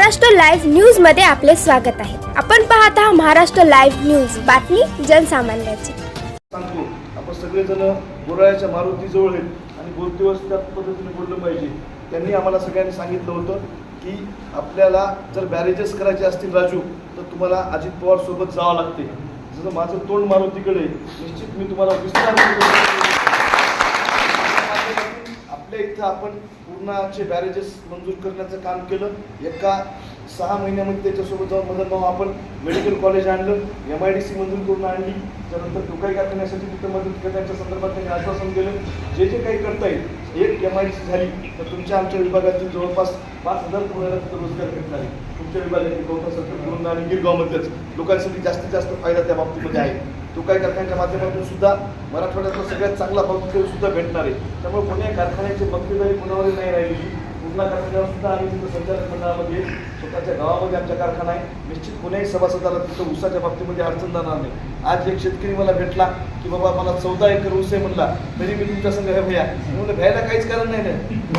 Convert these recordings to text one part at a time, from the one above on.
Maharashtra live न्यूजमध्ये आपले स्वागत आहे. आपण पाहत आहात महाराष्ट्र लाईव्ह न्यूज. बातमी जनसामान्याची. सांगतो आपण सगळेजण बोराळ्याच्या मारुतीजवळ आहेत आणि बोलतेवर त्या पद्धतीने बोललं पाहिजे. त्यांनी आम्हाला सगळ्यांनी सांगितलं होतं की आपल्याला जर बॅरेजेस करायचे असतील राजू तर तुम्हाला अजित पवार सोबत जावं लागते. जसं माझं तोंड मारुतीकडे निश्चित मी तुम्हाला विस्तार इथं आपण पूर्णाचे बॅरेजेस मंजूर करण्याचं काम केलं. एका सहा महिन्यामध्ये त्याच्यासोबत जाऊन मदत भाऊ आपण मेडिकल कॉलेज आणलं. एम आय डी सी मंजूर करून आणली. त्यानंतर टोकाई कारखान्यासाठी तिथं मदत करण्याच्या संदर्भात त्यांनी आश्वासन दिलं. जे जे काही करता येईल एक एम आय डी सी झाली तर तुमच्या आमच्या विभागातील जवळपास पाच हजार पुण्याला तिथं रोजगार करण्यात आले तुमच्या विभागातील गौतम सत्तर आणि गिरगावमध्येच. लोकांसाठी जास्तीत जास्त फायदा त्या बाबतीमध्ये आहे. तुकाई कारखान्याच्या माध्यमातून सुद्धा मराठवाड्यातला सगळ्यात चांगला बघतो सुद्धा भेटणार आहे. त्यामुळे पुणे कारखान्याची मक्तेदारी कुणावर नाही राहिली. कुठला कारखान्यावर सुद्धा आम्ही तिथं संचालक मंडळामध्ये स्वतःच्या गावामध्ये आमचा कारखाना आहे. निश्चित कोण्याही सभासदाला तिथं ऊसाच्या बाबतीमध्ये अडचण जाणार नाही. आज एक शेतकरी मला भेटला की बाबा मला चौदा एकर ऊस आहे म्हणला तरी मी तुमच्या संघ हे भैया. म्हणून भ्यायला काहीच कारण नाही ना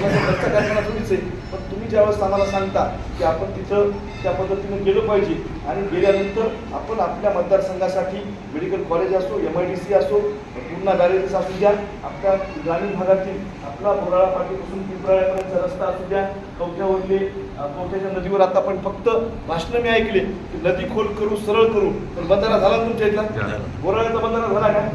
घरचा कारखाना तुम्हीच आहे. पण तुम्ही ज्यावेळेस आम्हाला सांगता की आपण तिथं त्या पद्धतीनं गेलं पाहिजे आणि गेल्यानंतर आपण आपल्या मतदारसंघासाठी मेडिकल कॉलेज असो एम आय डी सी असो पूर्ण बॅरेजेस असू द्या. आपल्या ग्रामीण भागातील आपला बोराळा पाटीपासून पिंपराळ्यापर्यंतचा रस्ता असू द्या. कवठ्यावरले कवठ्याच्या नदीवर आता आपण फक्त भाषणं मी ऐकले. की नदी खोल करू सरळ करू. पण बंधारा झाला तुमच्या इथला? बोराळ्याचा बंधारा झाला का?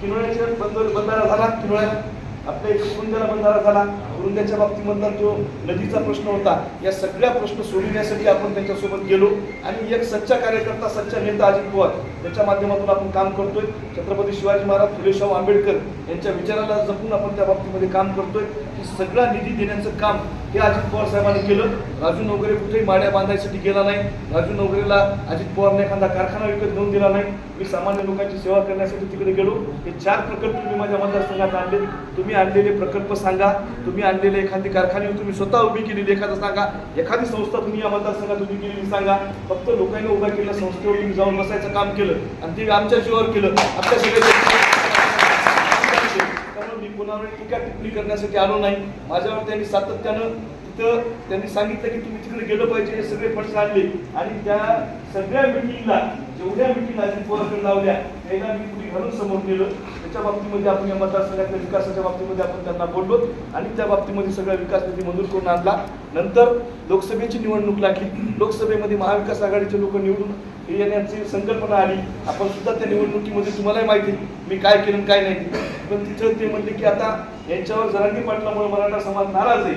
किनोळ्याच्या बंधारा झाला किनोळ्यात आपल्या इथे कुरुंद्याला बंधारा झाला. बुंद्याच्या बाबतीमधला जो नदीचा प्रश्न होता या सगळ्या प्रश्न सोडविण्यासाठी आपण त्यांच्यासोबत गेलो. आणि एक सच्चा कार्यकर्ता सच्चा नेता अजित पवार त्याच्या माध्यमातून आपण काम करतोय. छत्रपती शिवाजी महाराज फुलेशाहू आंबेडकर यांच्या विचाराला जपून आपण त्या बाबतीमध्ये काम करतोय. सगळा निधी देण्याचं काम हे अजित पवार साहेबांनी केलं. राजू नवगरे कुठेही माड्या बांधायसाठी गेला नाही. राजू नवगरेला अजित पवारने एखादा कारखाना विकत घेऊन दिला नाही. मी सामान्य लोकांची सेवा करण्यासाठी तिकडे गेलो. हे चार प्रकल्प मी माझ्या मतदारसंघात आणले. तुम्ही आणलेले प्रकल्प सांगा. तुम्ही आणलेले एखादी कारखाने तुम्ही स्वतः उभी केलेली एखादं सांगा. एखादी संस्था तुम्ही या मतदारसंघात उभी केलेली सांगा. फक्त लोकांनी उभ्या केलेल्या संस्थेवर तुम्ही जाऊन बसायचं काम केलं आणि ते आमच्या जीवावर केलं. आपल्या सगळ्या मी कोणावर टीका टिप्पणी करण्यासाठी आलो नाही. माझ्यावर त्यांनी सातत्यानं तिथं त्यांनी सांगितलं की तुम्ही तिकडे गेलं पाहिजे हे सगळे फंड्स आणले. आणि त्या सगळ्या मिटिंगला जेवढ्या मिटिंग अजित पवारकडे लावल्या त्याला मी पुढे घालून समोर नेलं. त्याच्या बाबतीमध्ये आपण या मतदारसंघातल्या विकासाच्या बाबतीमध्ये आपण त्यांना बोललो आणि त्या बाबतीमध्ये सगळा विकास निधी मंजूर करून आणला. नंतर लोकसभेची निवडणूक लागली. लोकसभेमध्ये महाविकास आघाडीचे लोक निवडून येण्याची संकल्पना आली. आपण सुद्धा त्या निवडणुकीमध्ये तुम्हालाही माहिती आहे मी काय केलं काय नाही. पण तिथं ते म्हणले की आता यांच्यावर जरांगी पाटलामुळे मराठा समाज नाराज आहे.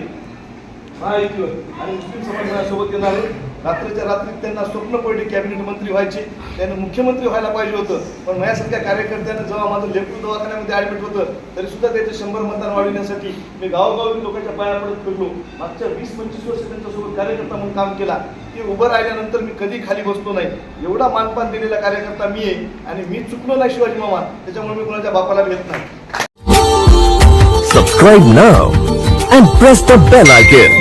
महायुतीवर आणि मुस्लिम समाजासोबत माझ्यासोबत येणार आहे रात्रीच्या रात्री त्यांना स्वप्न पडले कॅबिनेट मंत्री व्हायचे त्यानं मुख्यमंत्री व्हायला पाहिजे होतं. पण माझ्यासारख्या कार्यकर्त्यांना जेव्हा माझं लेकरू दवाखान्यामध्ये ॲडमिट होतं तरी सुद्धा त्याचे शंभर मतदान वाढविण्यासाठी मी गावोगावी लोकांच्या पाया पडत फिरलो. मागच्या वीस पंचवीस वर्ष त्यांच्यासोबत कार्यकर्ता म्हणून काम केला. की उभं राहिल्यानंतर मी कधी खाली बसलो नाही. एवढा मानपान दिलेला कार्यकर्ता मी आहे आणि मी चुकलो नाही शिवाजी मामा. त्याच्यामुळे मी कोणाच्या बापाला भेट नाही. Subscribe now and press the bell icon